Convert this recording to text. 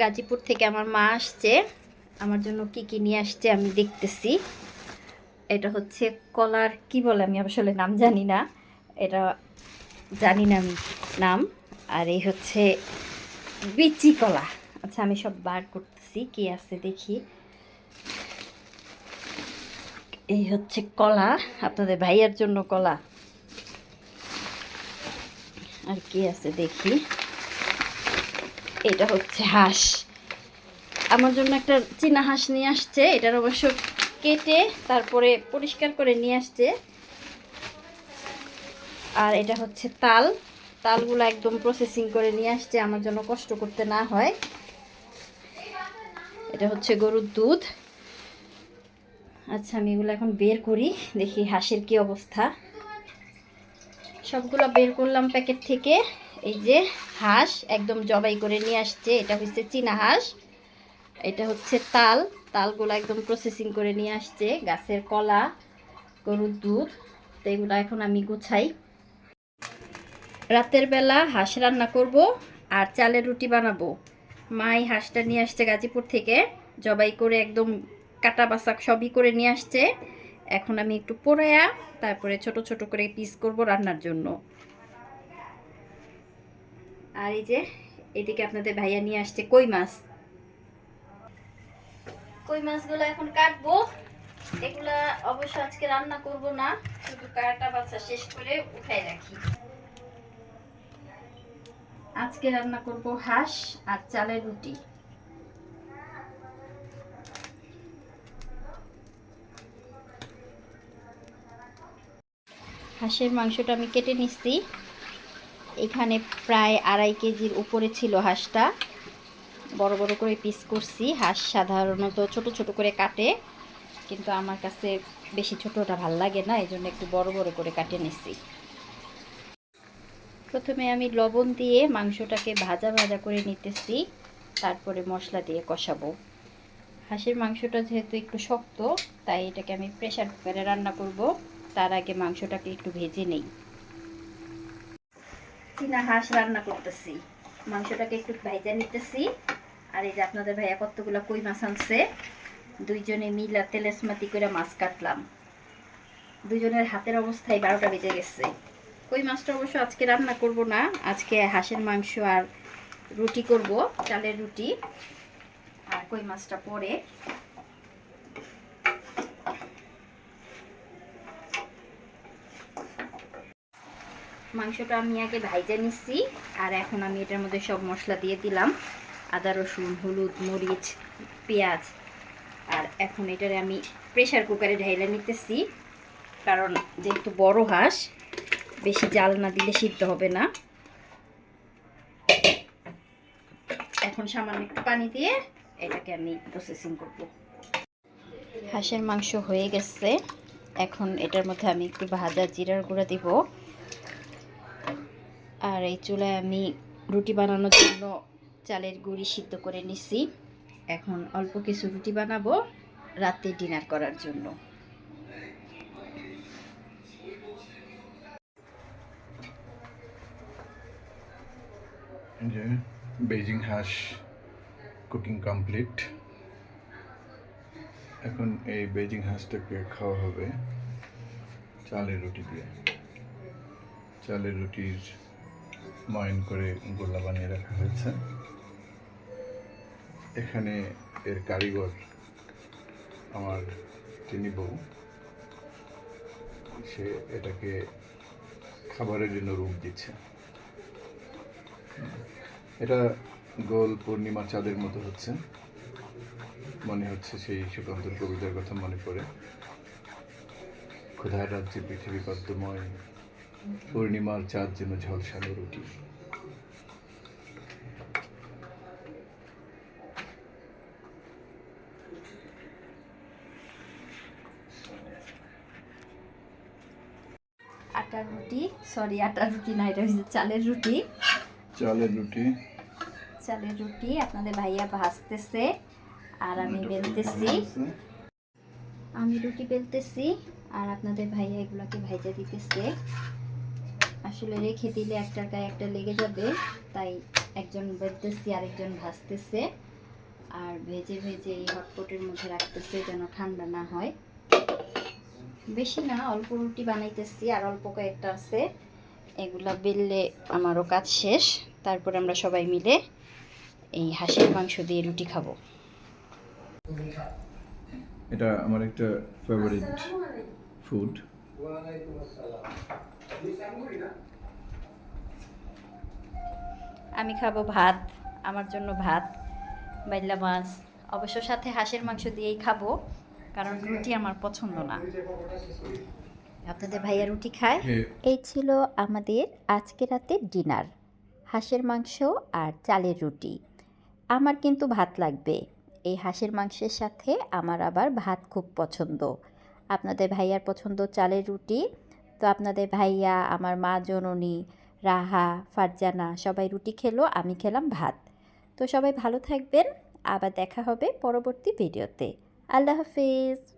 গাজীপুর থেকে আমার মা আসছে। আমার জন্য কি কি নিয়ে আসছে আমি দেখতেছি। এটা হচ্ছে কলার, কি বলে আমি আসলে নাম জানি না। এটা জানি না আমি নাম। আর এই হচ্ছে বিচি কলা। আচ্ছা আমি সব বার করতেছি, কি আছে দেখি। এই হচ্ছে কলা, আপনাদের ভাইয়ার জন্য কলা। আর কি আছে দেখি। এটা হচ্ছে হাঁস। আমার জন্য একটা চীনা হাঁস নিয়ে আসছে, এটার অবশ্য কেটে তারপরে পরিষ্কার করে নিয়ে আসছে। আর এটা হচ্ছে তাল। তালগুলো একদম প্রসেসিং করে নিয়ে আসছে, আমার জন্য কষ্ট করতে না হয়। এটা হচ্ছে গরুর দুধ। আচ্ছা আমি এগুলো এখন বের করি, দেখি হাঁসের কি অবস্থা। সবগুলো বের করলাম প্যাকেট থেকে। এই যে হাঁস একদম জবাই করে নিয়ে আসছে, এটা হচ্ছে চীনা হাঁস, এটা হচ্ছে তাল, তালগুলো একদম প্রসেসিং করে নিয়ে আসছে, গাছের কলা, গরুর দুধ, তো এগুলো এখন আমি গুছাই। রাতের বেলা হাঁস রান্না করব আর চালের রুটি বানাবো। মাই হাঁসটা নিয়ে আসছে গাজীপুর থেকে, জবাই করে একদম কাটা বাসা সবই করে নিয়ে আসছে। এখন আমি একটু পোড়ায়া, তারপরে ছোট ছোট করে পিস করব রান্নার জন্য। আর এই যে এদিকে আপনাদের ভাইয়া নিয়ে আসছে কই মাছ? কই মাছগুলো এখন কাটবো। এগুলা অবশ্য আজকে রান্না করব না শুধু কাটা বাচ্চা শেষ করে উঠাই রাখি। আজকে রান্না করব হাঁস আর চালের রুটি। হাঁসের মাংসটা আমি কেটে নিচ্ছি। এখানে প্রায় আড়াই কেজির উপরে ছিল হাঁসটা। বড় বড় করে পিস করছি। হাঁস সাধারণত ছোট ছোট করে কাটে, কিন্তু আমার কাছে বেশি ছোটটা ভালো লাগে না এই জন্য একটু বড় বড় করে কাটে নিছি। প্রথমে আমি লবণ দিয়ে মাংসটাকে ভাজা ভাজা করে নিতেছি, তারপরে মশলা দিয়ে কষাবো। হাঁসের মাংসটা যেহেতু একটু শক্ত, তাই এটাকে আমি প্রেসার কুকারে রান্না করব। তার আগে মাংসটাকে একটু ভেজে নেই। চীনা হাঁস রান্না করতেছি। মাংসটাকে একটু ভাইজা নিতেছি। আর এই যে আপনাদের ভাইয়া কতগুলো কই মাছ আনছে, দুইজনে মিলা তেলেসমাতি করে মাছ কাটলাম। দুজনের হাতের অবস্থায় বারোটা বেজে গেছে। কই মাছটা অবশ্য আজকে রান্না করব না, আজকে হাঁসের মাংস আর রুটি করব, চালের রুটি। আর কই মাছটা পরে মাংসটা আমি আগে ভাইজে নিচ্ছি, আর এখন আমি এটার মধ্যে সব মশলা দিয়ে দিলাম। আদা, রসুন, হলুদ, মরিচ, পেঁয়াজ, আর এখন এটারে আমি প্রেসার কুকারে ঢাইলে নিতেছি, কারণ যেহেতু বড় হাঁস, বেশি জাল না দিলে সিদ্ধ হবে না। এখন সামান্য একটু পানি দিয়ে এটাকে আমি প্রসেসিং করব। হাঁসের মাংস হয়ে গেছে। এখন এটার মধ্যে আমি একটু ভাজা জিরার গুঁড়া দিব। আর এই চুলায় আমি রুটি বানানোর জন্য চালের গুঁড়ি সিদ্ধ করে নিছি। এখন অল্প কিছু রুটি বানাবো রাতে ডিনার করার জন্য। যে বেজিং হাঁস কুকিং কমপ্লিট এখন এই বেজিং হাঁসটাকে খাওয়া হবে চালের রুটি দিয়ে। চালের রুটির ময়ন করে গোল্লা বানিয়ে রাখা হয়েছে। এখানে এর কারিগর আমার তিনি বউ। সে এটাকে খাবারের জন্য রূপ দিচ্ছে। এটা গোল পূর্ণিমা চাঁদের মতো হচ্ছে। মনে হচ্ছে সেই সুকান্তর কবিতার কথা মনে পড়ে। ক্ষুধার রাজ্যে পৃথিবী পদ্মময়। পূর্ণিমার চাঁদ যেন ঝলসানো রুটি। আটার রুটি সরি আটার রুটি না এটা হচ্ছে চালের রুটি। চালের রুটি। চালের রুটি আপনাদের ভাইয়া ভাজতেছে আর আমি বেলতেছি। আমি রুটি বেলতেছি আর আপনাদের ভাইয়া এগুলোকে ভাইজা দিতেছে। আসলে রেখে দিলে একটার গায়ে একটা লেগে যাবে। তাই একজন বেলতেছি আরেকজন ভাজতেছে। আর ভেজে ভেজে এই হটপটের মধ্যে রাখতেছে যেন ঠান্ডা না হয়। বেশি না, অল্প রুটি বানাইতেছি আর অল্প কয়েকটা আছে। এগুলা বেললে আমারও কাজ শেষ। তারপর আমরা সবাই মিলে এই হাঁসের মাংস দিয়ে রুটি খাব। এটা আমার একটা ফেভারিট ফুড আমি খাব ভাত আমার জন্য ভাত বাইলা মাছ। অবশ্য সাথে হাঁসের মাংস দিয়েই খাব কারণ রুটি আমার পছন্দ না। আপনাদের ভাইয়া রুটি খায়? এই ছিল আমাদের আজকে রাতের ডিনার হাঁসের মাংস আর চালের রুটি। আমার কিন্তু ভাত লাগবে। এই হাঁসের মাংসের সাথে আমার আবার ভাত খুব পছন্দ। আপনাদের ভাইয়ার পছন্দ চালের রুটি। তো আপনাদের ভাইয়া, আমার মা জননী, রাহা, ফারজানা সবাই রুটি খেলো, আমি খেলাম ভাত। তো সবাই ভালো থাকবেন, আবার দেখা হবে পরবর্তী ভিডিওতে। আল্লাহ হাফিজ।